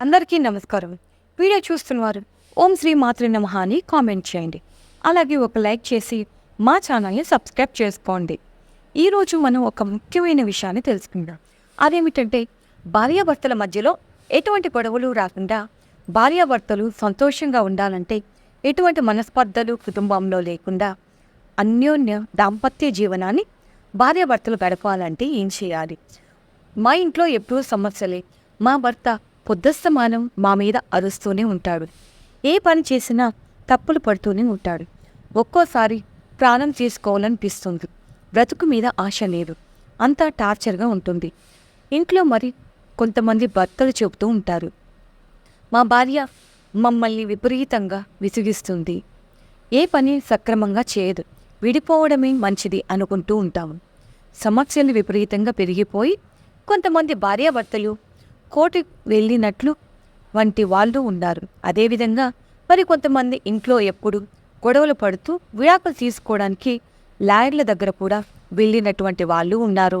అందరికీ నమస్కారం. వీడియో చూస్తున్నవారు ఓం శ్రీ మాతృ నమః అని కామెంట్ చేయండి. అలాగే ఒక లైక్ చేసి మా ఛానల్ని సబ్స్క్రైబ్ చేసుకోండి. ఈరోజు మనం ఒక ముఖ్యమైన విషయాన్ని తెలుసుకుందాం. అదేమిటంటే భార్యాభర్తల మధ్యలో ఎటువంటి గొడవలు రాకుండా భార్యాభర్తలు సంతోషంగా ఉండాలంటే ఎటువంటి మనస్పర్ధలు కుటుంబంలో లేకుండా అన్యోన్య దాంపత్య జీవనాన్ని భార్యాభర్తలు గడపాలంటే ఏం చేయాలి? మా ఇంట్లో ఎప్పుడూ సమస్యలే. మా భర్త పొద్దస్తమానం మా మీద అరుస్తూనే ఉంటాడు. ఏ పని చేసినా తప్పులు పడుతూనే ఉంటాడు. ఒక్కోసారి ప్రాణం తీసుకోవాలనిపిస్తుంది. బ్రతుకు మీద ఆశ లేదు. అంతా టార్చర్గా ఉంటుంది. ఇంట్లో మరి కొంతమంది భర్తలు చెబుతూ ఉంటారు. మా భార్య మమ్మల్ని విపరీతంగా విసిగిస్తుంది. ఏ పని సక్రమంగా చేయదు. విడిపోవడమే మంచిది అనుకుంటూ ఉంటాము. సమస్యలు విపరీతంగా పెరిగిపోయి కొంతమంది భార్యాభర్తలు కోటి వెళ్ళినట్లు వంటి వాళ్ళు ఉన్నారు. అదేవిధంగా మరి కొంతమంది ఇంట్లో ఎప్పుడు గొడవలు పడుతూ విడాకులు తీసుకోవడానికి లాయర్ల దగ్గర కూడా వెళ్ళినటువంటి వాళ్ళు ఉన్నారు.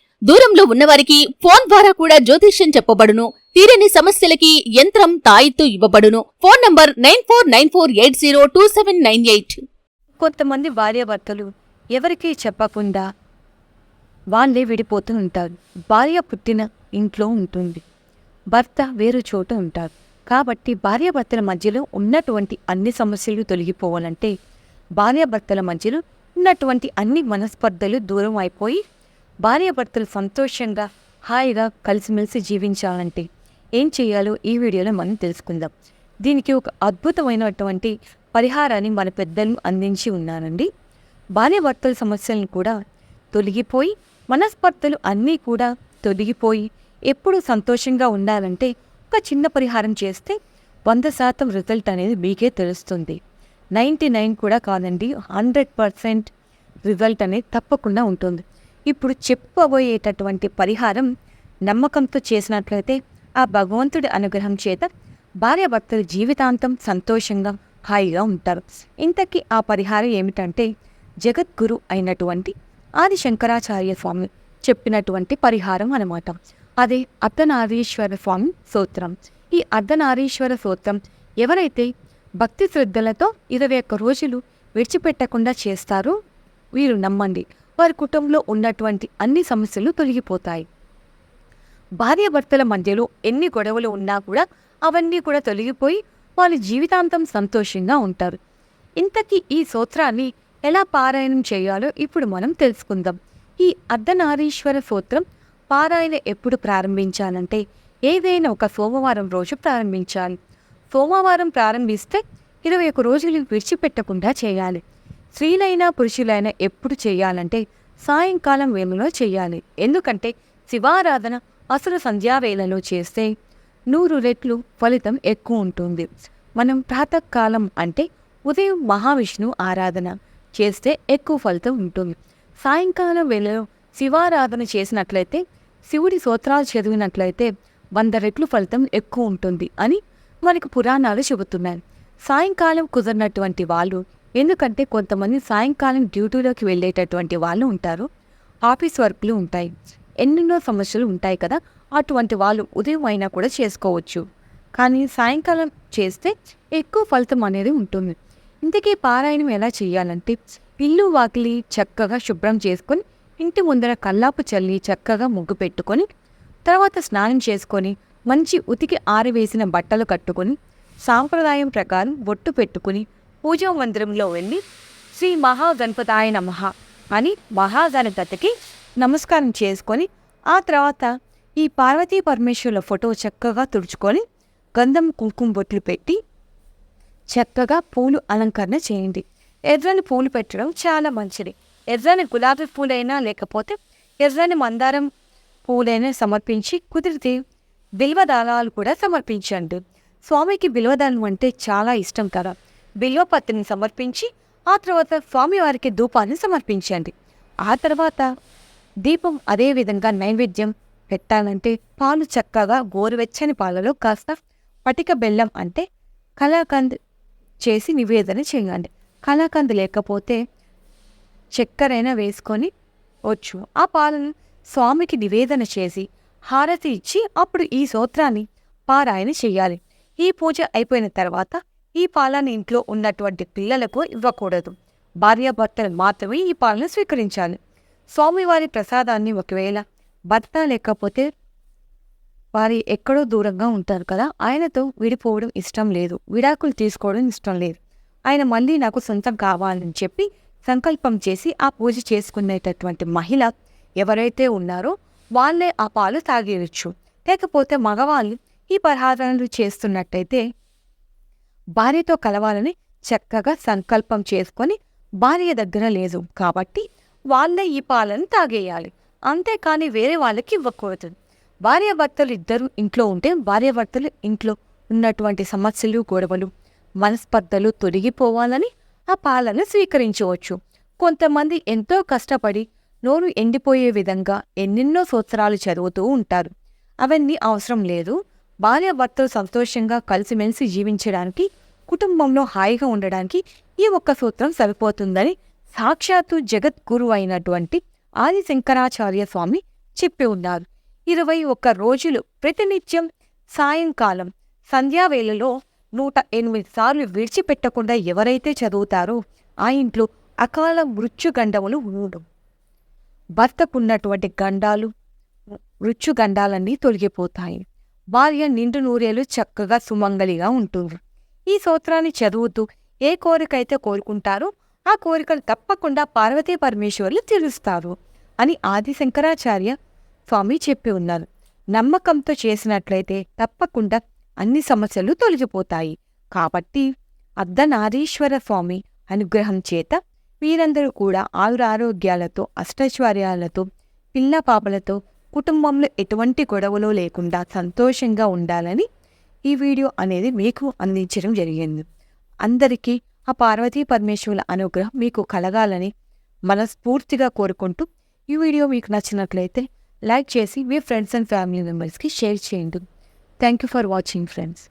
దూరంలో ఉన్నవారికి ఫోన్ ద్వారా కూడా జ్యోతిష్యం చెప్పబడును. తీరని సమస్యలకి యంత్రం తాయిత్తు ఇవ్వబడును. Phone number nine four nine four eight zero two seven nine eight. కొంతమంది భార్యాభర్తలు ఎవరికీ చెప్పకుండా వాళ్ళే విడిపోతూ ఉంటారు. భార్య పుట్టిన ఇంట్లో ఉంటుంది. భర్త వేరు చోట ఉంటారు. కాబట్టి భార్యాభర్తల మధ్యలో ఉన్నటువంటి అన్ని సమస్యలు తొలగిపోవాలంటే భార్యాభర్తల మధ్యలో ఉన్నటువంటి అన్ని మనస్పర్ధలు దూరం అయిపోయి భార్యాభర్తలు సంతోషంగా హాయిగా కలిసిమెలిసి జీవించాలంటే ఏం చేయాలో ఈ వీడియోలో మనం తెలుసుకుందాం. దీనికి ఒక అద్భుతమైనటువంటి పరిహారాన్ని మన పెద్దలు అందించి ఉన్నారండి. భార్యాభర్తల సమస్యలను కూడా తొలగిపోయి మనస్పర్ధలు అన్నీ కూడా తొలగిపోయి ఎప్పుడు సంతోషంగా ఉండాలంటే ఒక చిన్న పరిహారం చేస్తే వంద శాతం రిజల్ట్ అనేది మీకే తెలుస్తుంది. నైంటీ నైన్ కూడా కాదండి హండ్రెడ్ పర్సెంట్ రిజల్ట్ అనేది తప్పకుండా ఉంటుంది. ఇప్పుడు చెప్పబోయేటటువంటి పరిహారం నమ్మకంతో చేసినట్లయితే ఆ భగవంతుడి అనుగ్రహం చేత భార్యాభర్తలు జీవితాంతం సంతోషంగా హాయిగా ఉంటారు. ఇంతకీ ఆ పరిహారం ఏమిటంటే జగద్గురు అయినటువంటి ఆది శంకరాచార్య స్వామి చెప్పినటువంటి పరిహారం అన్నమాట. అదే అర్ధనారీశ్వర స్వామి సూత్రం ఈ అర్ధనారీశ్వర సూత్రం ఎవరైతే భక్తి శ్రద్ధలతో ఇరవై ఒక్క రోజులు విడిచిపెట్టకుండా చేస్తారో వీరు నమ్మండి. వారి కుటుంబంలో ఉన్నటువంటి అన్ని సమస్యలు తొలగిపోతాయి. భార్యాభర్తల మధ్యలో ఎన్ని గొడవలు ఉన్నా కూడా అవన్నీ కూడా తొలగిపోయి వాళ్ళు జీవితాంతం సంతోషంగా ఉంటారు. ఇంతకీ ఈ సూత్రాన్ని ఎలా పారాయణం చేయాలో ఇప్పుడు మనం తెలుసుకుందాం. ఈ అర్ధనారీశ్వర సూత్రం పారాయణ ఎప్పుడు ప్రారంభించాలంటే ఏదైనా ఒక సోమవారం రోజు ప్రారంభించాలి. సోమవారం ప్రారంభిస్తే ఇరవై ఒక రోజులు విడిచిపెట్టకుండా చేయాలి. స్త్రీలైనా పురుషులైనా ఎప్పుడు చేయాలంటే సాయంకాలం వేళలో చేయాలి. ఎందుకంటే శివారాధన అసలు సంధ్యావేళలో చేస్తే నూరు రెట్లు ఫలితం ఎక్కువ ఉంటుంది. మనం ప్రాతకాలం అంటే ఉదయం మహావిష్ణు ఆరాధన చేస్తే ఎక్కువ ఫలితం ఉంటుంది. సాయంకాలం వేళలో శివారాధన చేసినట్లయితే శివుడి స్తోత్రాలు చదివినట్లయితే వంద రెట్లు ఫలితం ఎక్కువ ఉంటుంది అని మనకు పురాణాలు చెబుతున్నాయి. సాయంకాలం కుదరినటువంటి వాళ్ళు ఎందుకంటే కొంతమంది సాయంకాలం డ్యూటీలోకి వెళ్ళేటటువంటి వాళ్ళు ఉంటారు. ఆఫీస్ వర్క్లు ఉంటాయి. ఎన్నెన్నో సమస్యలు ఉంటాయి కదా అటువంటి వాళ్ళు ఉదయం అయినా కూడా చేసుకోవచ్చు. కానీ సాయంకాలం చేస్తే ఎక్కువ ఫలితం అనేది ఉంటుంది. ఇంతకీ పారాయణం ఎలా చేయాలంటే ఇల్లు వాకిలి చక్కగా శుభ్రం చేసుకొని ఇంటి ముందర కల్లాపు చల్లి చక్కగా ముగ్గు పెట్టుకొని తర్వాత స్నానం చేసుకొని మంచి ఉతికి ఆరవేసిన బట్టలు కట్టుకొని సాంప్రదాయం ప్రకారం బొట్టు పెట్టుకుని పూజా మందిరంలో వెళ్ళి శ్రీ మహాగణపతాయ నమః అని మహాగణపతికి నమస్కారం చేసుకొని ఆ తర్వాత ఈ పార్వతీ పరమేశ్వరుల ఫోటో చక్కగా తుడుచుకొని గంధం కుంకుమ బొట్లు పెట్టి చక్కగా పూలు అలంకరణ చేయండి. ఎర్రని పూలు పెట్టడం చాలా మంచిది. ఎర్రని గులాబీ పూలైనా లేకపోతే ఎర్రని మందారం పూలైనా సమర్పించి కుదిరితే బిల్వదానాలు కూడా సమర్పించండి. స్వామికి బిల్వదానం అంటే చాలా ఇష్టం కదా. బిల్వపత్రిని సమర్పించి ఆ తర్వాత స్వామివారికి ధూపాన్ని సమర్పించండి. ఆ తర్వాత దీపం అదే విధంగా నైవేద్యం పెట్టాలంటే పాలు చక్కగా గోరువెచ్చని పాలలో కాస్త పటిక బెల్లం అంటే కళాకంద్ చేసి నివేదన చేయండి. కళాకంద్ లేకపోతే చక్కెరైనా వేసుకొని వచ్చు. ఆ పాలను స్వామికి నివేదన చేసి హారతి ఇచ్చి అప్పుడు ఈ సూత్రాన్ని పారాయణ చేయాలి. ఈ పూజ అయిపోయిన తర్వాత ఈ పాలన ఇంట్లో ఉన్నటువంటి పిల్లలకు ఇవ్వకూడదు. భార్యాభర్తలు మాత్రమే ఈ పాలను స్వీకరించాలి. స్వామివారి ప్రసాదాన్ని ఒకవేళ భర్త లేకపోతే వారి ఎక్కడో దూరంగా ఉంటారు కదా ఆయనతో విడిపోవడం ఇష్టం లేదు. విడాకులు తీసుకోవడం ఇష్టం లేదు. ఆయన మళ్ళీ నాకు సొంతం కావాలని చెప్పి సంకల్పం చేసి ఆ పూజ చేసుకునేటటువంటి మహిళ ఎవరైతే ఉన్నారో వాళ్ళే ఆ పాలు తాగేయచ్చు. లేకపోతే మగవాళ్ళు ఈ పరిహారాలు చేస్తున్నట్టయితే భార్యతో కలవాలని చక్కగా సంకల్పం చేసుకొని భార్య దగ్గర లేదు. కాబట్టి వాళ్ళే ఈ పాలను తాగేయాలి. అంతేకాని వేరే వాళ్ళకి ఇవ్వకూడదు. భార్యాభర్తలు ఇద్దరు ఇంట్లో ఉంటే భార్యాభర్తలు ఇంట్లో ఉన్నటువంటి సమస్యలు గొడవలు మనస్పర్ధలు తొలగిపోవాలని ఆ పాలను స్వీకరించవచ్చు. కొంతమంది ఎంతో కష్టపడి నోరు ఎండిపోయే విధంగా ఎన్నెన్నో సూత్రాలు చదువుతూ ఉంటారు. అవన్నీ అవసరం లేదు. భార్యాభర్తలు సంతోషంగా కలిసిమెలిసి జీవించడానికి కుటుంబంలో హాయిగా ఉండడానికి ఈ ఒక్క సూత్రం సరిపోతుందని సాక్షాత్తు జగద్గురు అయినటువంటి ఆది శంకరాచార్య స్వామి చెప్పి ఉన్నారు. ఇరవై ఒక్క రోజులు ప్రతినిత్యం సాయంకాలం సంధ్యావేళలో నూట ఎనిమిది సార్లు విడిచిపెట్టకుండా ఎవరైతే చదువుతారో ఆ ఇంట్లో అకాల మృత్యుగండములు ఉండవు. భర్తకున్నటువంటి గండాలు మృత్యుగండాలన్నీ తొలగిపోతాయి. భార్య నిండు నూరేలు చక్కగా సుమంగలిగా ఉంటుంది. ఈ సూత్రాన్ని చదువుతూ ఏ కోరికైతే కోరుకుంటారో ఆ కోరికలు తప్పకుండా పార్వతీ పరమేశ్వరులు తీరుస్తారు అని ఆది శంకరాచార్య స్వామి చెప్పి ఉన్నారు. నమ్మకంతో చేసినట్లయితే తప్పకుండా అన్ని సమస్యలు తొలగిపోతాయి. కాబట్టి అర్ధనారీశ్వర స్వామి అనుగ్రహం చేత వీరందరూ కూడా ఆయురారోగ్యాలతో అష్టైశ్వర్యాలతో పిల్ల పాపలతో కుటుంబంలో ఎటువంటి గొడవలు లేకుండా సంతోషంగా ఉండాలని ఈ వీడియో అనేది మీకు అందించడం జరిగింది. అందరికీ ఆ పార్వతీ పరమేశ్వరుల అనుగ్రహం మీకు కలగాలని మనస్ఫూర్తిగా కోరుకుంటూ ఈ వీడియో మీకు నచ్చినట్లయితే లైక్ చేసి మీ ఫ్రెండ్స్ అండ్ ఫ్యామిలీ మెంబర్స్కి షేర్ చేయండి. Thank you for watching friends.